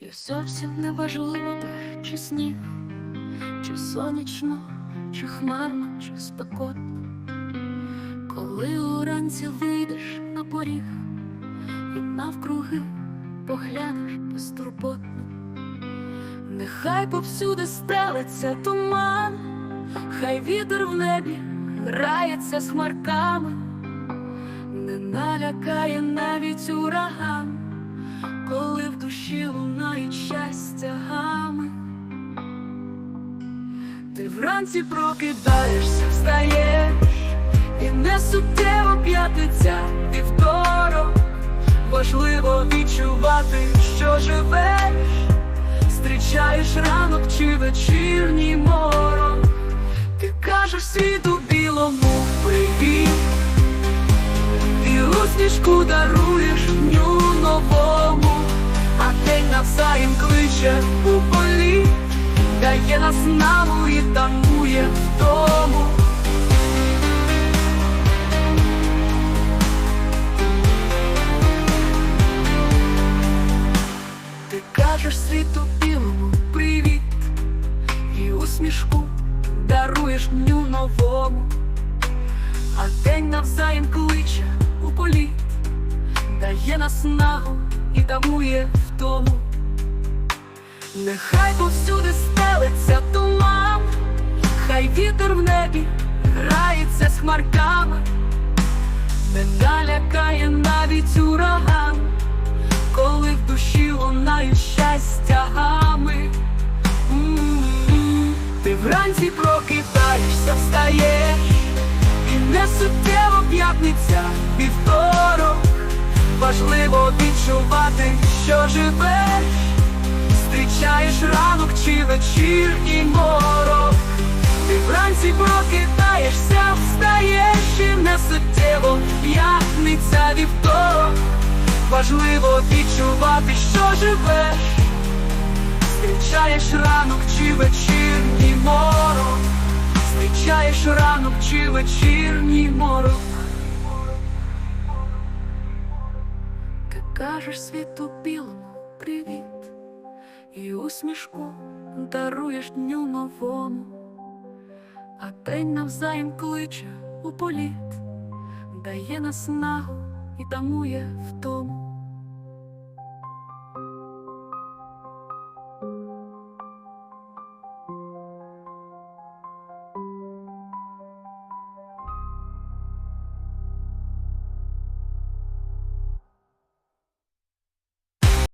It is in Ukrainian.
І зовсім не важливо те, чи сніг, чи сонячно, чи хмарно, чи спекотно. Коли уранці вийдеш на поріг і навкруги поглянеш безтурботно, нехай повсюди стелиться туман, хай вітер в небі грається з хмарками, не налякає навіть ураган, коли в душі лунають щастя гами. Ти вранці прокидаєшся, встаєш, і не суттєво п'ятниця вівторок. Важливо відчувати, що живеш, зустрічаєш ранок чи вечірній морок. Ти кажеш світу білому привіт, і усмішку даруєш дню новому, а день навзаєм кличе у полі, дає наснагу і танує в тому. Ти кажеш світу білому привіт, і усмішку даруєш дню новому, а день навзаєм кличе у політ, дає наснагу і тамує в тому. Нехай повсюди стелиться туман, хай вітер в небі грається з хмарками, не налякає навіть ураган, коли в душі лунають щастя гами. Ти вранці прокидаєшся, встаєш, і не суттєво п'ятниця вівторок. Важливо відчувати, що живеш, зустрічаєш ранок чи вечірній морок. Ти вранці прокидаєшся, встаєш і не суттєво п'ятниця вівторок. Важливо відчувати, що живеш, зустрічаєш ранок чи вечірній морок, зустрічаєш ранок чи вечірній морок. Кажеш світу білому привіт, і усмішку даруєш дню новому, а день навзаєм кличе у політ, дає наснагу і тамує в тому.